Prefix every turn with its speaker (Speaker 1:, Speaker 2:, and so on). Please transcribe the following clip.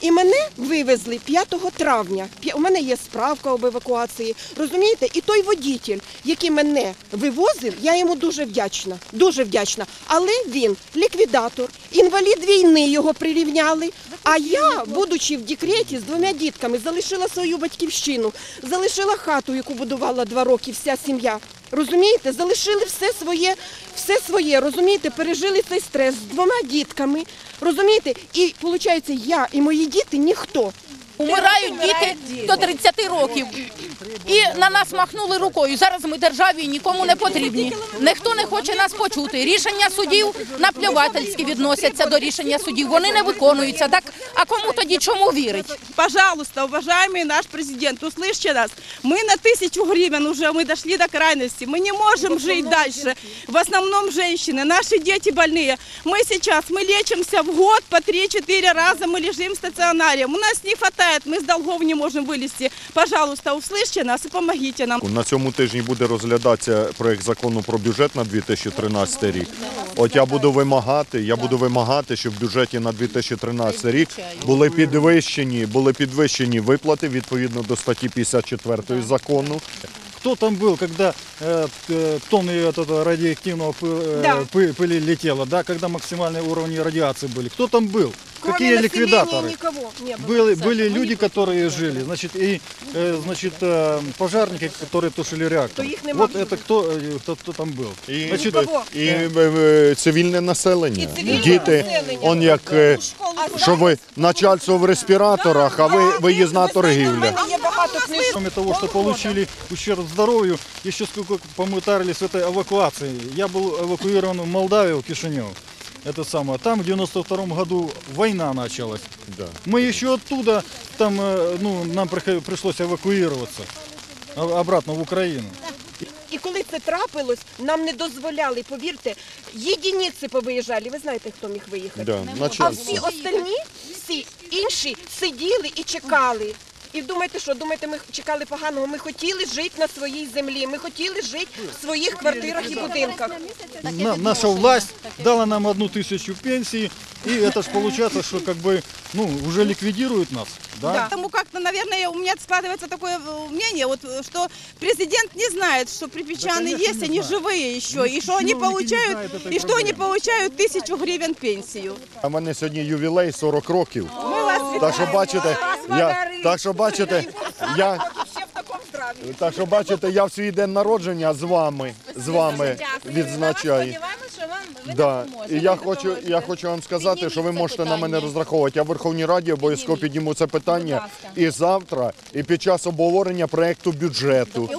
Speaker 1: І мене вивезли 5 травня. У мене є справка об евакуації. Розумієте? І той водітель, який мене вивозив, я йому дуже вдячна. Дуже вдячна. Але він ліквідатор, інвалід війни його прирівняли. А я, будучи в декреті з двома дітками, залишила свою батьківщину, залишила хату, яку будувала два роки, вся сім'я. Розумієте, залишили все своє, все своє, розумієте, пережили цей стрес з двома дітками. Розумієте, і виходить, я і мої діти ніхто.
Speaker 2: Умирають діти до 30 років І на нас махнули рукою. Зараз ми державі нікому не потрібні. Ніхто не хоче нас почути. Рішення судів наплювательськи відносяться до рішення судів. Вони не виконуються. Так а кому тоді чому вірить?
Speaker 3: Пожалуйста, уважаемый наш президент, услышьте нас. Мы на тысячу гривен уже, мы дошли до крайности. Мы не можем жить дальше. В основном женщины, наши дети больные. Мы сейчас, мы лечимся в год по 3-4 раза, мы лежим в стационаре. У нас не хватает, мы с долгов не можем вылезти. Пожалуйста, услышьте нас і помогите нам.
Speaker 4: На цьому тижні буде розглядатися проект закону про бюджет на 2013 рік. От я буду вимагати, я буду вимагати, щоб в бюджеті на 2013 рік були підвищені, були підвищені виплати відповідно до статті 54 закону
Speaker 5: Кто там был, когда э, э, тонны от этого радиоактивного пы- э,
Speaker 1: Да.
Speaker 5: пы- пыли летело, да, когда максимальные уровни радиации были? Кто там был?
Speaker 1: Кроме
Speaker 5: Какие
Speaker 1: населения
Speaker 5: ликвидаторы?
Speaker 1: никого не было.
Speaker 5: Были, были люди, которые жили, значит, и э, значит, э, пожарники, которые тушили реактор.
Speaker 1: То их нема.
Speaker 5: Вот это кто, э, кто, кто там был.
Speaker 4: І,
Speaker 5: Значить,
Speaker 4: і е, е, цивільне населення.
Speaker 1: цивільне
Speaker 4: Діти,
Speaker 1: населення.
Speaker 4: он як е, що ви начальство в респіраторах, а ви виїзна торгівля.
Speaker 1: Є багато книжок.
Speaker 5: Кроме того, что получили ущерб здоровью, еще сколько помытарились в этой эвакуации. Я был эвакуирован в Молдавию, в Кишинев. Это самое. Там в 92 году война началась.
Speaker 4: Да.
Speaker 5: Мы еще оттуда, там, э, ну, нам прихо- пришлось эвакуироваться а- обратно в Украину.
Speaker 1: І коли це трапилось, нам не дозволяли, повірте, єдиниці повиїжджали. Ви знаєте, хто міг виїхати?
Speaker 4: Да,
Speaker 1: А всі
Speaker 4: начальство.
Speaker 1: остальні, всі інші сиділи і чекали. І думаєте, що думаєте, ми чекали поганого? Ми хотіли жити на своїй землі, ми хотіли жити в своїх квартирах і будинках.
Speaker 5: На- наша власть дала нам одну тысячу пенсии, и это ж получается, что как бы, ну, уже ликвидируют нас. Да?
Speaker 1: Да.
Speaker 3: Потому как-то, наверное, у меня складывается такое э, мнение, вот, э, что президент не знает, что припечаны
Speaker 5: конечно,
Speaker 3: есть,
Speaker 5: не
Speaker 3: они
Speaker 5: знает.
Speaker 3: живые еще,
Speaker 5: Ну,
Speaker 3: и что они
Speaker 5: чиновники не
Speaker 3: получают,
Speaker 5: знают этой
Speaker 3: и что они
Speaker 5: проблемы.
Speaker 3: получают тысячу гривен пенсию.
Speaker 4: А в мене сьогодні ювілей 40 років.
Speaker 3: Мы вас
Speaker 4: Так що бачите, я, так що бачите, я, так що бачите, я в свій день народження з вами, з вами відзначаю. Да. І я хочу, я хочу вам сказати, що ви можете на мене розраховувати. Я в Верховній Раді обов'язково підніму це питання і завтра, і під час обговорення проекту бюджету.